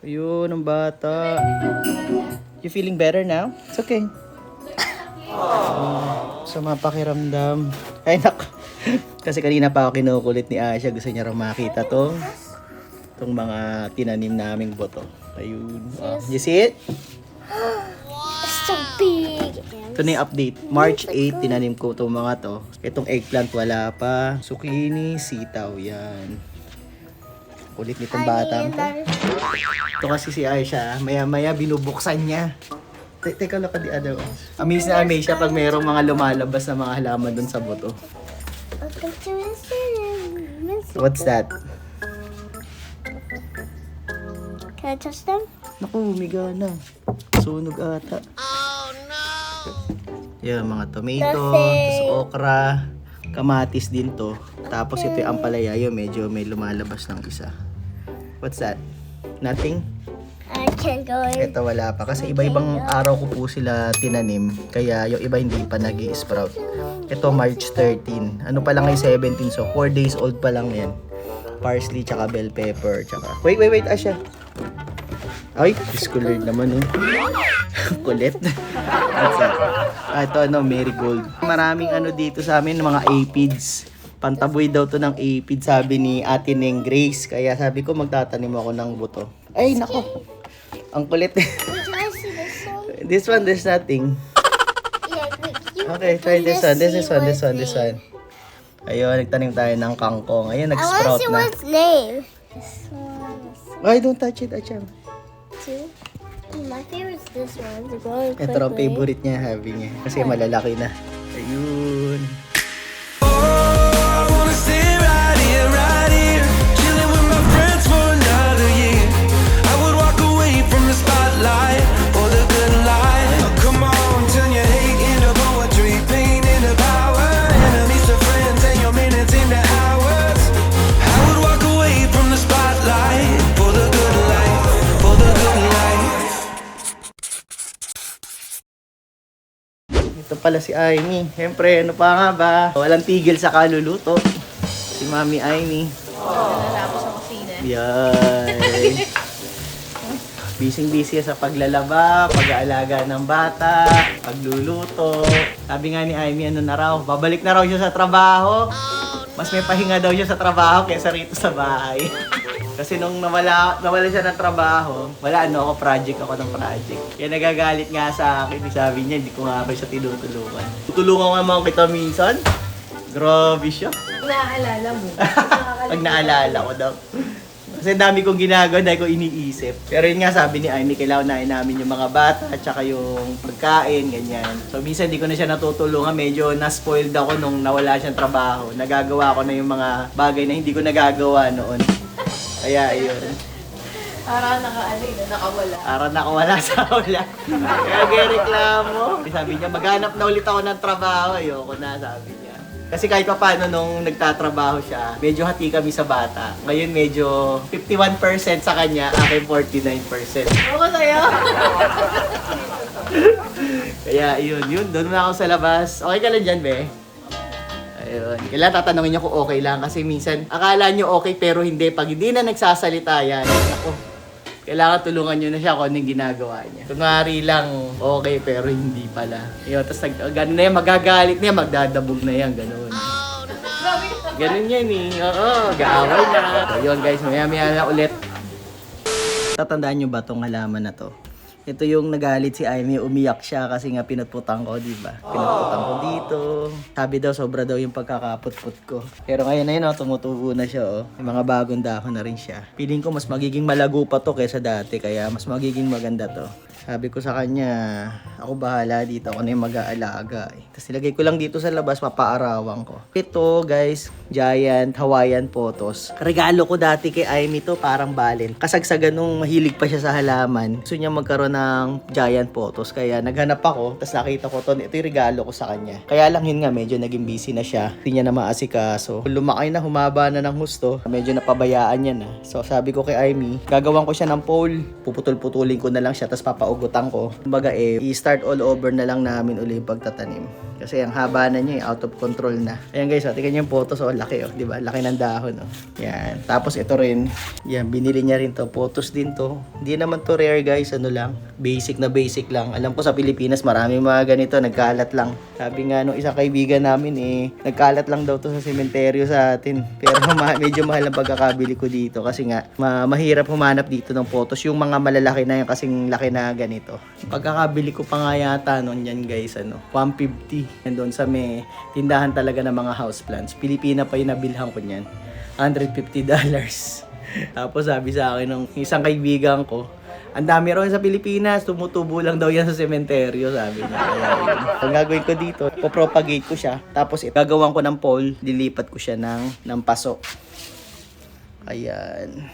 Ayun, ang bata. You feeling better now? It's okay. Oh, sa mapakiramdam. Ay, nak. Kasi kanina pa ako kinukulit ni Asha. Gusto niya raw makita tong tong mga tinanim naming boto. Ayun. Oh, you see it? It's so big. Ito na yung update. March 8, tinanim ko itong mga to. Itong eggplant wala pa. Zucchini, sitaw, yan. Kulit nitong batang to. Ito kasi si Aisha, maya-maya binubuksan niya. Te- Teka at the other ones. Amaze na amaze siya pag mayroong mga lumalabas na mga halaman dun sa buto. What's that? Can I touch them? Naku, miga na. Sunog ata. Oh no! Yan, mga tomato, tapos okra, kamatis din to. Tapos ito yung ampalaya, yun, medyo may lumalabas ng isa. What's that? Nothing? I can't go in. Ito wala pa. Kasi iba-ibang araw ko po sila tinanim. Kaya yung iba hindi pa nag sprout Ito March 13. Ano pa lang ay 17. So 4 days old pa lang yan. Parsley, tsaka bell pepper, tsaka... Wait, wait, wait, Asha. Ay, discolored naman oh. Kulit. What's that? Ah, ito ano, marigold. Maraming ano dito sa amin, mga aphids. Pantaboy daw to ng aphid, sabi ni Ate Neng Grace. Kaya sabi ko magtatanim ako ng buto. Ay, nako. Ang kulit. This one? there's nothing. Okay, try this one. This is one, this one, this one. Ayun, nagtanim tayo ng kangkong. Ayun, I want to nag-sprout see na. what's name. Ay, don't touch it, Acham. two. My favorite's this one. It's growing Ito raw quickly. favorite niya, heavy niya. Kasi malalaki na. Ayun. Pala si Aimee. Siyempre, ano pa nga ba? Walang tigil sa kaluluto. Si Mami Aimee. Yan. Busy-busy sa paglalaba, pag-aalaga ng bata, pagluluto. Sabi nga ni Amy, ano na raw, babalik na raw siya sa trabaho. Mas may pahinga daw siya sa trabaho kaysa rito sa bahay. Kasi nung nawala, nawala siya ng trabaho, wala ano ako, project ako ng project. Kaya nagagalit nga sa akin, sabi niya, hindi ko nga ba siya tinutulungan. Tutulungan nga mga kita minsan. Grabe siya. Naaalala mo. Pag naalala ko daw. Kasi dami kong ginagawa, dahil ko iniisip. Pero yun nga sabi ni Amy, kailangan na namin yung mga bata at saka yung pagkain, ganyan. So minsan hindi ko na siya natutulungan, medyo na-spoiled ako nung nawala siyang trabaho. Nagagawa ko na yung mga bagay na hindi ko nagagawa noon. Kaya yun. Para nakaano yun, nakawala. Para nakawala sa wala. Kaya reklamo. Sabi niya, maghanap na ulit ako ng trabaho. Ayoko na, sabi niya. Kasi kahit pa paano nung nagtatrabaho siya, medyo hati kami sa bata. Ngayon medyo 51% sa kanya, akin 49%. Ako sa'yo. Kaya yun, yun, doon na ako sa labas. Okay ka lang dyan, be? Ayun. Kailangan tatanungin niyo kung okay lang kasi minsan akala niyo okay pero hindi. Pag hindi na nagsasalita yan, ako, kailangan tulungan niyo na siya kung anong ginagawa niya. Kunwari lang okay pero hindi pala. Yun, tapos nag, ganun na yan, magagalit na yan, magdadabog na yan, ganun. Ganun yan eh. Oo, gaaway na. So yun guys, maya maya na ulit. Tatandaan nyo ba tong halaman na to? Ito yung nagalit si Amy, umiyak siya kasi nga pinutputan ko, di ba? Pinutputan ko dito. Sabi daw, sobra daw yung pagkakaputput ko. Pero ngayon na yun, oh, tumutubo na siya, oh. May mga bagong dahon na rin siya. Piling ko mas magiging malago pa to kaysa dati, kaya mas magiging maganda to. Sabi ko sa kanya, ako bahala dito, ako na yung mag-aalaga. Eh. Tapos nilagay ko lang dito sa labas, papaarawan ko. Ito guys, giant Hawaiian photos. Regalo ko dati kay Amy to, parang balin. Kasagsagan nung mahilig pa siya sa halaman. Gusto niya magkaroon ng giant photos. Kaya naghanap ako, tapos nakita ko to, ito yung regalo ko sa kanya. Kaya lang yun nga, medyo naging busy na siya. Hindi niya na maasikaso. Lumaki na, humaba na ng husto. Medyo napabayaan niya na. So sabi ko kay Amy, gagawan ko siya ng pole. Puputol-putulin ko na lang siya, tapos papaugutan ko. Kumbaga eh, i-start all over na lang namin uli yung pagtatanim. Kasi ang haba na niya, eh, out of control na. Ayan guys, oh, tingnan niyo yung photos, oh, laki oh, di ba? Laki ng dahon, oh. Yan. Tapos ito rin, yan, binili niya rin to. Photos din to. Hindi naman to rare guys, ano lang, basic na basic lang. Alam ko sa Pilipinas, marami mga ganito, nagkalat lang. Sabi nga nung isang kaibigan namin, eh, nagkalat lang daw to sa sementeryo sa atin. Pero ma- medyo mahal ang pagkakabili ko dito kasi nga, ma- mahirap humanap dito ng photos. Yung mga malalaki na yung kasing laki na ganito. Pagkakabili ko pa nga yata noon yan guys, ano, 150. And doon sa may tindahan talaga ng mga houseplants. Pilipina pa yung nabilhan ko niyan. $150. Tapos sabi sa akin ng isang kaibigan ko, ang dami raw sa Pilipinas, tumutubo lang daw yan sa sementeryo, sabi niya. Kaya. Ang gagawin ko dito, popropagate ko siya. Tapos gagawan ko ng pole, lilipat ko siya ng, ng paso. Ayan.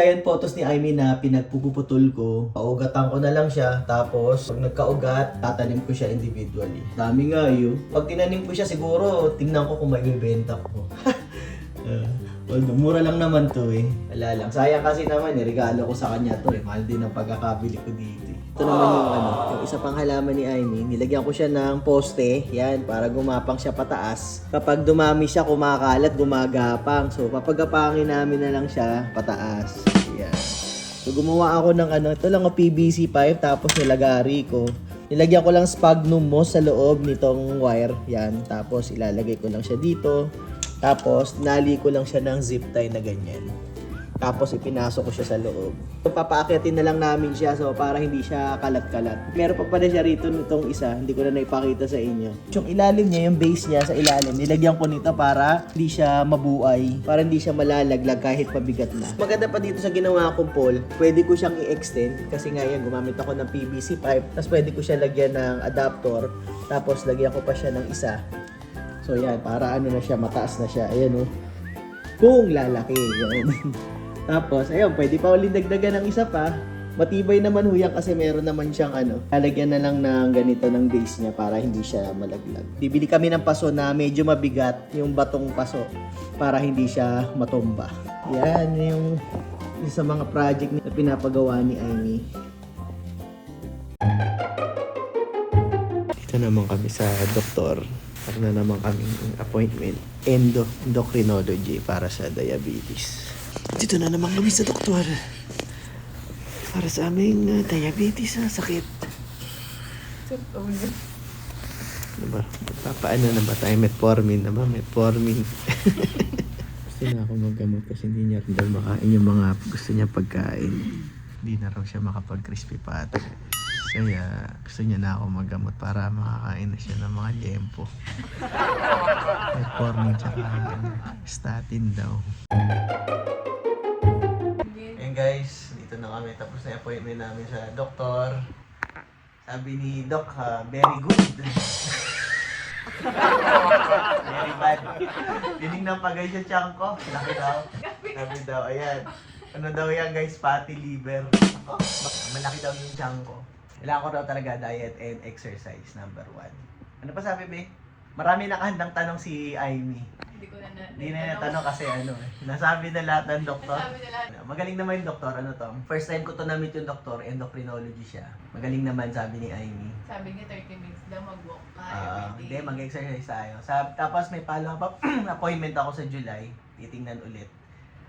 Giant photos ni Aimee na pinagpuputol ko. Paugatan ko na lang siya. Tapos, pag nagkaugat, tatanim ko siya individually. Dami nga yun. Pag tinanim ko siya, siguro, tingnan ko kung may bibenta ko. Although, mura lang naman to eh. Wala lang. Sayang kasi naman eh, regalo ko sa kanya to eh. Mahal din ang pagkakabili ko dito eh. Ito naman yung ano, yung isa pang halaman ni Aimee. Nilagyan ko siya ng poste, yan, para gumapang siya pataas. Kapag dumami siya, kumakalat, gumagapang. So, papagapangin namin na lang siya pataas. Yan. So, gumawa ako ng ano, ito lang o PVC pipe, tapos nilagari ko. Nilagyan ko lang sphagnum moss sa loob nitong wire. Yan. Tapos, ilalagay ko lang siya dito. Tapos, nali ko lang siya ng zip tie na ganyan. Tapos, ipinasok ko siya sa loob. Papaakyatin na lang namin siya so para hindi siya kalat-kalat. Meron pa pala siya rito nitong isa, hindi ko na naipakita sa inyo. Yung ilalim niya, yung base niya sa ilalim, nilagyan ko nito para hindi siya mabuay, para hindi siya malalaglag kahit pabigat na. Maganda pa dito sa ginawa kong pole, pwede ko siyang i-extend kasi nga yan, gumamit ako ng PVC pipe, tapos pwede ko siya lagyan ng adapter, tapos lagyan ko pa siya ng isa. So yan, para ano na siya, mataas na siya. Ayan oh. Kung lalaki. Yan. Tapos, ayun, pwede pa ulit dagdagan ng isa pa. Matibay naman ho kasi meron naman siyang ano, lalagyan na lang ng ganito ng base niya para hindi siya malaglag. Bibili kami ng paso na medyo mabigat, yung batong paso, para hindi siya matumba. Yan yung isa sa mga project na pinapagawa ni Amy. Dito naman kami sa doktor. Meron na naman kaming appointment. Endo, endocrinology para sa diabetes. Dito na naman kami sa doktor. Para sa aming uh, diabetes na sakit. Diba? Papaano na ba tayo? Metformin na ba? Metformin. gusto na ako maggamot kasi hindi niya rin daw makain yung mga gusto niya pagkain. Hindi na raw siya makapag-crispy pata. Kaya gusto niya na ako maggamot para makakain na siya ng mga liempo. Metformin tsaka statin daw. Ayun guys, dito na kami. Tapos na appointment namin sa doktor. Sabi ni Doc, ha, very good. very bad. Tinignan pa guys yung tiyan ko. Laki daw. Sabi daw, ayan. Ano daw yan guys, fatty liver. Bak- malaki daw yung tiyan ko. Kailangan ko daw talaga diet and exercise, number one. Ano pa sabi, Be? Marami nakahandang tanong si Aimee. Hindi ko na na. Hindi na natanong kasi ano eh. Nasabi na lahat ng doktor. Nasabi na lahat. Magaling naman yung doktor, ano to? First time ko to na-meet yung doktor, endocrinology siya. Magaling naman, sabi ni Amy. Sabi niya 30 minutes daw mag-walk ka every Hindi, mag-exercise tayo. Sa, tapos may follow-up appointment ako sa July. Titingnan ulit.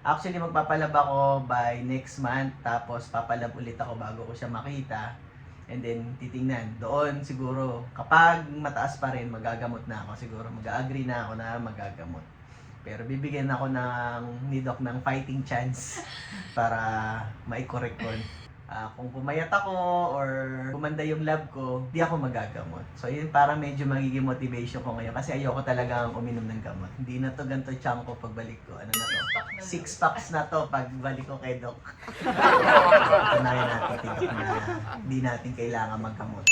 Actually, magpapalab ako by next month. Tapos papalab ulit ako bago ko siya makita. And then, titingnan. Doon, siguro, kapag mataas pa rin, magagamot na ako. Siguro, mag-agree na ako na magagamot. Pero bibigyan ako ng ni Doc ng fighting chance para mai-correct ko. Ah, kung pumayat ako or gumanda yung lab ko, di ako magagamot. So yun parang medyo magiging motivation ko ngayon kasi ayoko talagang uminom ng gamot. Hindi na to ganito chunk ko pagbalik ko. Ano na to? Six packs na to pagbalik ko kay Doc. Tunayan natin kay Doc na hindi natin kailangan maggamot.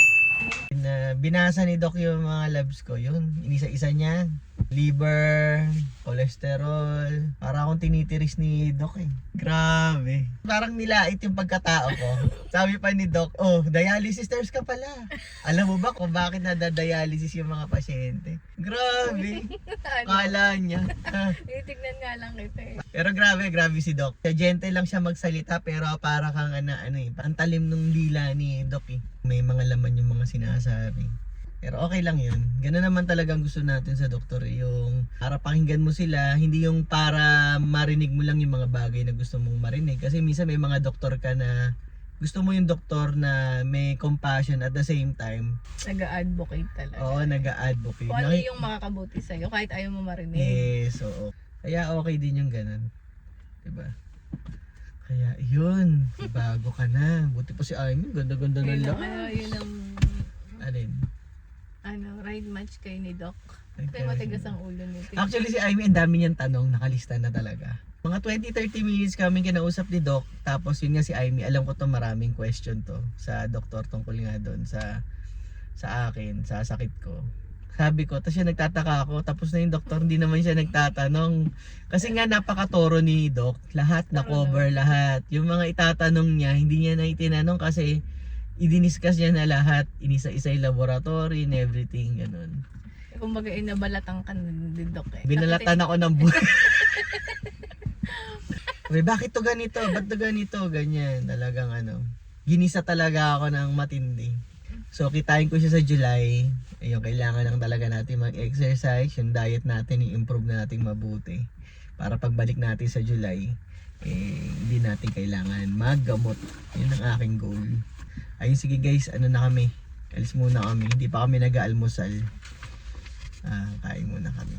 Na, binasa ni Doc yung mga labs ko, yun, inisa-isa niya. Liver, cholesterol, para akong tinitiris ni Doc eh. Grabe. Parang nilait yung pagkatao ko. Sabi pa ni Doc, oh, dialysis nurse ka pala. Alam mo ba kung bakit nadadialysis yung mga pasyente? Grabe. Kala niya. Titignan nga lang kita eh. Pero grabe, grabe si Doc. Sa gentle lang siya magsalita pero para kang ano, ano eh, ang talim nung dila ni Doc eh. May mga laman yung mga sinasabi. Pero okay lang yun. Ganun naman talagang gusto natin sa doktor eh. Yung para pakinggan mo sila, hindi yung para marinig mo lang yung mga bagay na gusto mong marinig. Kasi minsan may mga doktor ka na gusto mo yung doktor na may compassion at the same time, Nag-advocate talaga. oo, nag-a-advocate. Kung ano yung makakabuti sa'yo, kahit ayaw mo marinig. Yes, oo. Kaya okay din yung ganun. Diba? Kaya yun, bago ka na. Buti pa si Amy, ganda-ganda ng ang, ano, yun ang, Alin? Ano, ride match kay ni Doc. Kaya matigas ang ulo nito. Actually si Amy, ang dami niyang tanong, nakalista na talaga. Mga 20-30 minutes kami kinausap ni Doc. Tapos yun nga si Amy, alam ko to maraming question to sa doktor tungkol nga doon sa sa akin, sa sakit ko. Sabi ko, tapos siya nagtataka ako, tapos na yung doktor, hindi naman siya nagtatanong. Kasi nga napakatoro ni Doc, lahat na cover, lahat. Yung mga itatanong niya, hindi niya na itinanong kasi idiniscuss niya na lahat, inisa-isa yung laboratory and everything, ganun. Kumbaga, inabalatan ka ni Doc eh. Binalatan ako ng buhay. Sabi, bakit to ganito? Ba't to ganito? Ganyan. Talagang ano. Ginisa talaga ako ng matindi. So, kitain ko siya sa July. Ayun, kailangan lang talaga natin mag-exercise. Yung diet natin, i-improve natin mabuti. Para pagbalik natin sa July, eh, hindi natin kailangan maggamot. Yun ang aking goal. Ayun, sige guys, ano na kami? Alis muna kami. Hindi pa kami nag-aalmusal. Ah, kain muna kami.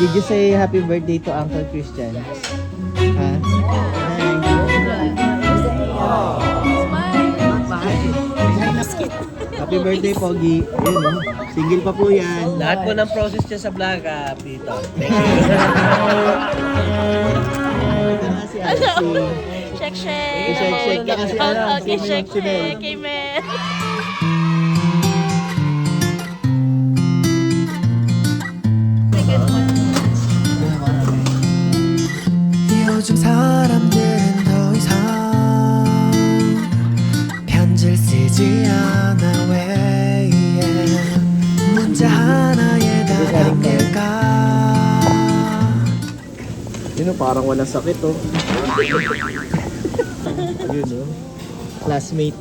Did you say happy birthday to Uncle Christian? Ha? Happy birthday, Pogi. Ayun, oh. Single pa po yan. Lahat po ng process niya sa vlog, ah, dito. Ito na si Alcy. Shake, shake. Shake, shake ka kasi alam, Okay, si 즘 Yun, oh, parang walang sakit, oh. Yun, oh. Classmate.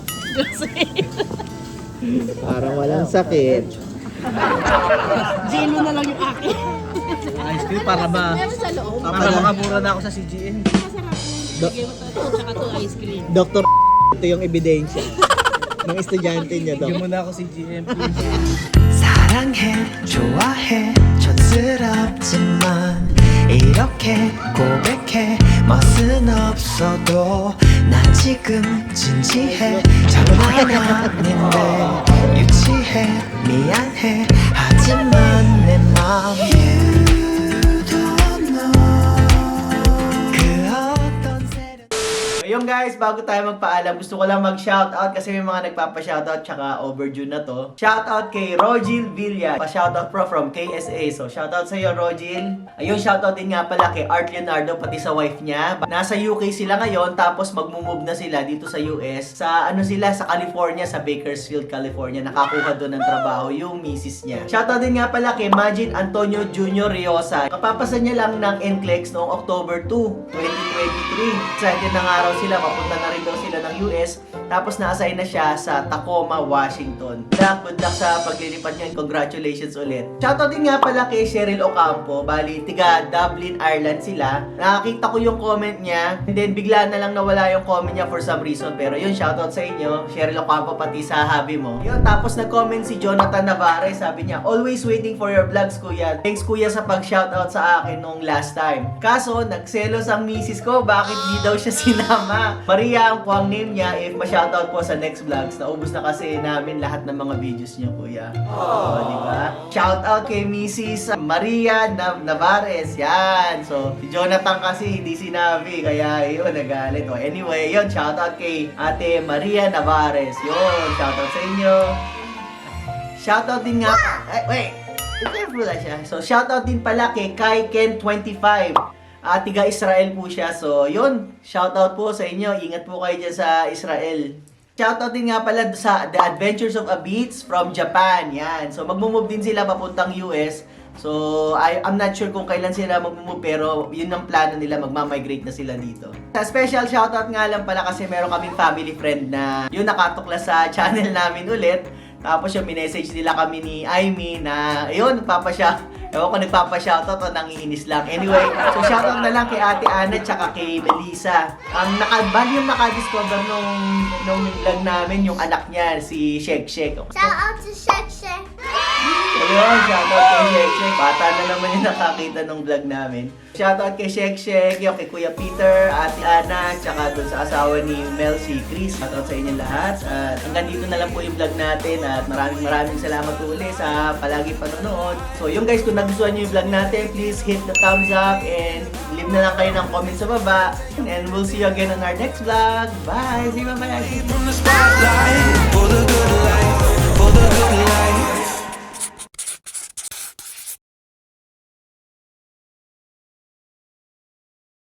parang walang sakit. Ice cream para ba? Meron sa loob. Para makamura na ako sa CGN. Dr. ito yung ebidensya ng estudyante niya, Bigyan Doc. mo na ako CGN, please. 사랑해 좋아해 촌스럽지만 이렇게 고백해. 멋은 없어도 난 지금 진지해. 장난 아닌데 유치해 미안해. 하지만 내 맘 You Ayun guys, bago tayo magpaalam, gusto ko lang mag-shoutout kasi may mga nagpapa-shoutout tsaka overdue na to. Shoutout kay Rogil Villa, pa-shoutout pro from KSA. So shoutout sa iyo Rogil. Ayun, shoutout din nga pala kay Art Leonardo pati sa wife niya. Nasa UK sila ngayon tapos magmo-move na sila dito sa US. Sa ano sila sa California, sa Bakersfield, California. Nakakuha doon ng trabaho yung misis niya. Shoutout din nga pala kay Majin Antonio Jr. Riosa. Kapapasan niya lang ng NCLEX noong October 2, 2023. Excited na nga raw sila, papunta na rin daw sila ng US Tapos na-assign na siya sa Tacoma, Washington. Luck, good luck sa paglilipat niyo and congratulations ulit. Shoutout din nga pala kay Cheryl Ocampo. Bali, tiga Dublin, Ireland sila. Nakakita ko yung comment niya. And then, bigla na lang nawala yung comment niya for some reason. Pero yun, shoutout sa inyo. Cheryl Ocampo pati sa hubby mo. Yun, tapos nag-comment si Jonathan Navarez. Sabi niya, always waiting for your vlogs, kuya. Thanks, kuya, sa pag-shoutout sa akin nung last time. Kaso, nagselos ang misis ko. Bakit di daw siya sinama? Maria ang kuwang name niya. If ma-shoutout po sa next vlogs, naubos na kasi namin lahat ng mga videos niyo, kuya. Oh, di ba? Shoutout kay Mrs. Maria Nav Navarez. Yan. So, si Jonathan kasi hindi sinabi. Kaya, yun, nagalit. Oh, anyway, yun, shoutout kay Ate Maria Navarez. Yun, shoutout sa inyo. Shoutout din nga. Ay, wait. Careful na siya. So, shoutout din pala kay Kai Ken25. Ah, tiga Israel po siya. So, yun. Shoutout po sa inyo. Ingat po kayo dyan sa Israel. Shoutout din nga pala sa The Adventures of a Beats from Japan. Yan. So, magmumove din sila papuntang US. So, I, I'm not sure kung kailan sila magmumove pero yun ang plano nila, magmamigrate na sila dito. Sa special shoutout nga lang pala kasi meron kaming family friend na yun nakatukla sa channel namin ulit. Tapos yung minessage nila kami ni Aimee na, ayun, nagpapasya. Ewan ko nagpapa-shoutout o nangiinis lang. Anyway, so shoutout na lang kay Ate Ana tsaka kay Melissa. Ang naka, bali yung nakadiscover nung, nung vlog namin, yung anak niya, si Shek Shek. Shout out to Shek Shek. Ayun, shoutout kay Shek Shek. Bata na naman yung nakakita nung vlog namin. Shoutout kay Shek Shek, yung kay Kuya Peter, Ate Ana, tsaka dun sa asawa ni Mel, si Chris. Shoutout sa inyo lahat. At hanggang dito na lang po yung vlog natin at maraming maraming salamat ulit sa palagi panonood. So yun guys, kung nagustuhan nyo yung vlog natin, please hit the thumbs up and leave na lang kayo ng comment sa baba. And we'll see you again on our next vlog. Bye! See you mamaya! from the spotlight for the good life.